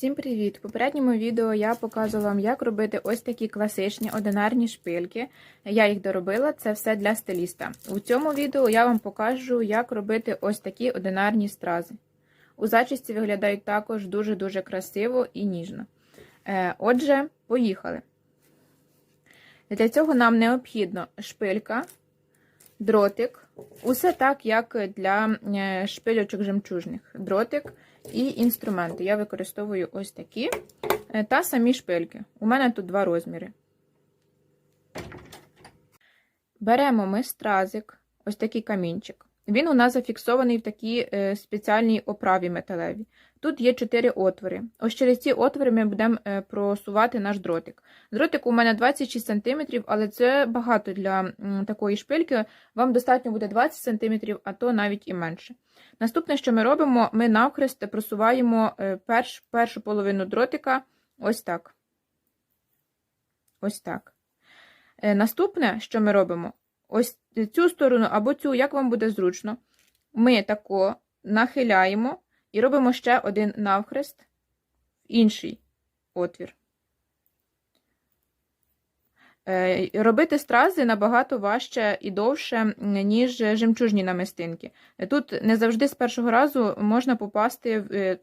Всім привіт! В попередньому відео я показувала вам, як робити ось такі класичні одинарні шпильки. Я їх доробила, це все для стиліста. У цьому відео я вам покажу, як робити ось такі одинарні стрази. У зачісті виглядають також дуже-дуже красиво і ніжно. Е, Отже, поїхали. Для цього нам необхідно шпилька, дротик, усе так, як для е, шпильочок жемчужних. Дротик і інструменти. Я використовую ось такі е, та самі шпильки. У мене тут два розміри. Беремо ми стразик, ось такий камінчик. Він у нас зафіксований в такій е, спеціальній оправі металевій. Тут є 4 отвори. Ось через ці отвори ми будемо е, просувати наш дротик. Дротик у мене 26 см, але це багато для такої шпильки. Вам достатньо буде 20 см, а то навіть і менше. Наступне, що ми робимо, ми навхрест просуваємо е, перш, першу половину дротика ось так. Ось так. Наступне, що ми робимо, ось цю сторону або цю, як вам буде зручно, ми тако нахиляємо і робимо ще один навхрест в інший отвір. Е, Робити стрази набагато важче і довше, ніж жемчужні намистинки. Тут не завжди з першого разу можна попасти в е,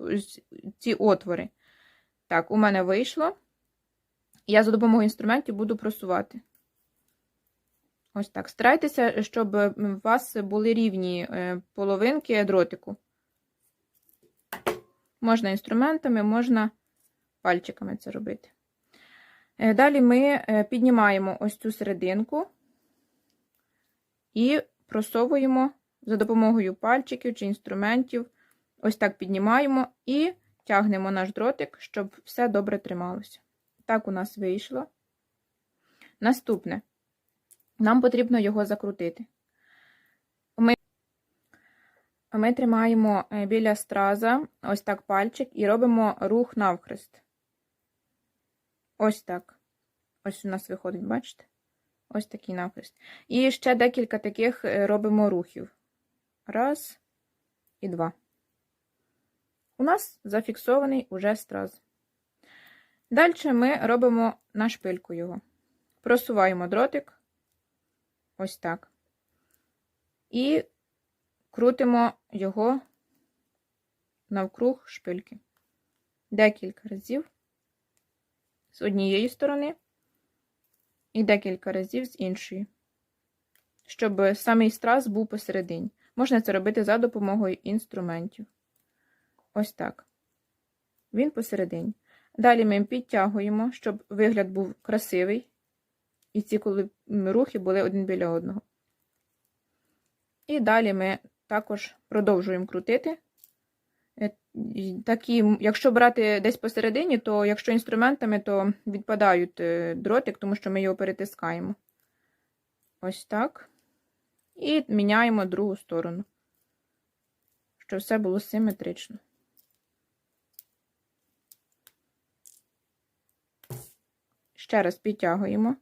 ці отвори. Так, у мене вийшло. Я за допомогою інструментів буду просувати. Ось так. Старайтеся, щоб у вас були рівні е, половинки дротику. Можна інструментами, можна пальчиками це робити. Е, Далі ми е, піднімаємо ось цю серединку і просовуємо за допомогою пальчиків чи інструментів. Ось так піднімаємо і тягнемо наш дротик, щоб все добре трималося. Так у нас вийшло. Наступне. Нам потрібно його закрутити. Ми, ми тримаємо е, біля страза ось так пальчик і робимо рух навхрест. Ось так. Ось у нас виходить, бачите? Ось такий навхрест. І ще декілька таких е, робимо рухів. Раз і два. У нас зафіксований уже страз. Далі ми робимо на шпильку його. Просуваємо дротик. Ось так. І крутимо його навкруг шпильки. Декілька разів з однієї сторони і декілька разів з іншої, щоб самий страз був посередині. Можна це робити за допомогою інструментів. Ось так. Він посередині. Далі ми підтягуємо, щоб вигляд був красивий. І ці коли рухи були один біля одного. І далі ми також продовжуємо крутити. Такі, Якщо брати десь посередині, то якщо інструментами, то відпадають дротик, тому що ми його перетискаємо. Ось так. І міняємо другу сторону, щоб все було симетрично. Ще раз підтягуємо.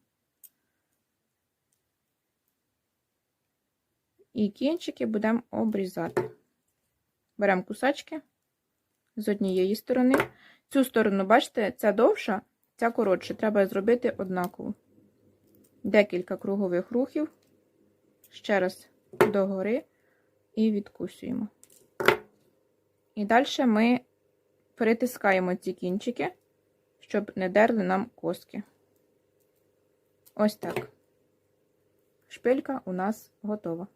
І кінчики будемо обрізати. Беремо кусачки з однієї сторони. Цю сторону, бачите, ця довша, ця коротша. Треба зробити однаково. Декілька кругових рухів. Ще раз догори і відкусуємо. І далі ми перетискаємо ці кінчики, щоб не дерли нам коски. Ось так. Шпилька у нас готова.